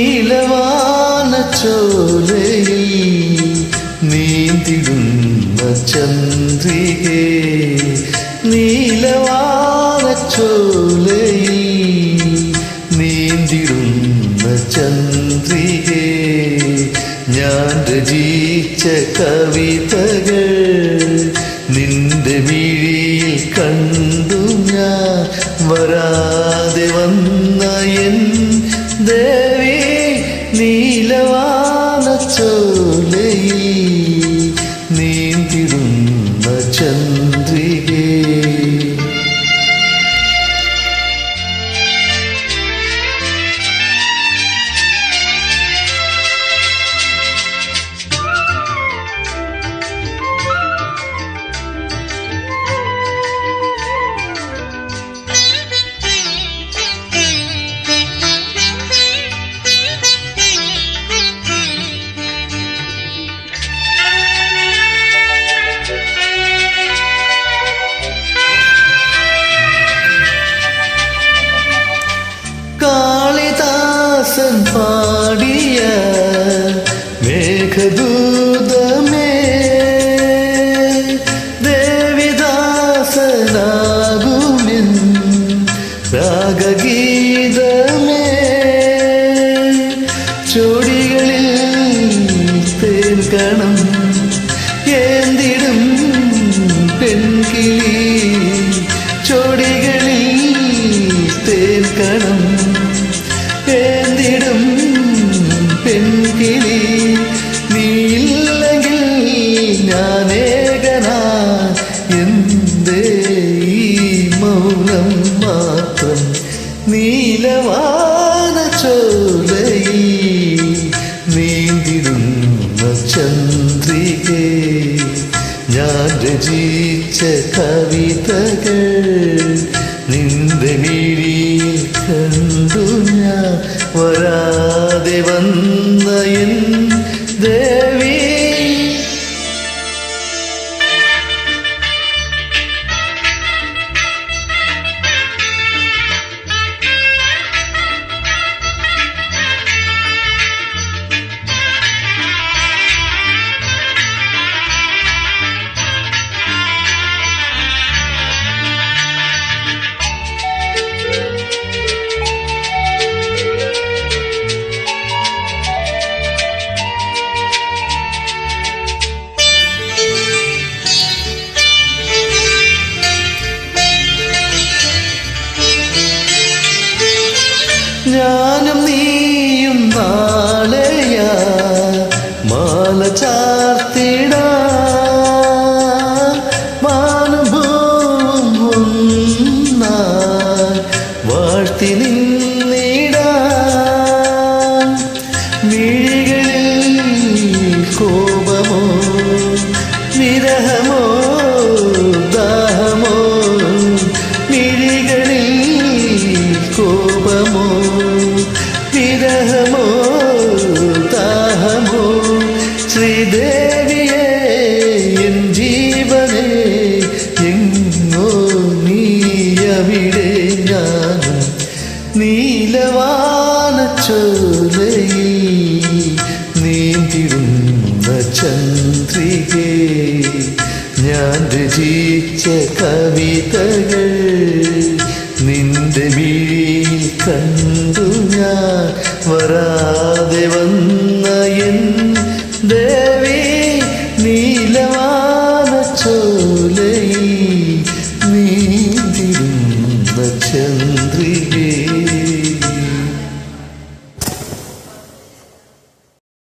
നീലവാന ചോലേ ചന്ദ്രികേ നീലവാന ചോലയിൽ നീന്തിടുന്ന ചന്ദ്രികേ ഞാൻ രചിച്ച കവിതകൾ നിന്റെ വീഴിയിൽ കണ്ടു ഞാൻ. വരാതെ വന്ന എൻ ദേവി നീലവാന പാടിയ മേഘദൂതമേ ദേവിദാസനാകുമിൻ രാഗഗീതമേ. ചോടികളിൽ തേൻ കണം ഏന്തിടും എന്തേ ഈ മൗനം മാത്രം നീലവാന ചോലയിൽ നീന്തിരുന്ന ചന്ദ്രികേ ഞാൻ രചിച്ച കവിതകൾ നിന്റെ മിഴിയിൽ കണ്ടു ഞാൻ. വരാതെ വന്ന nhớ നീലവാന ചോലയിൽ നീന്തിടുന്ന ചന്ദ്രികേ ഞാൻ രചിച്ച കവിതകൾ നിന്റെ മിഴിയിൽ കണ്ടു ഞാൻ. വരാതെ വന്ന എൻ ദേ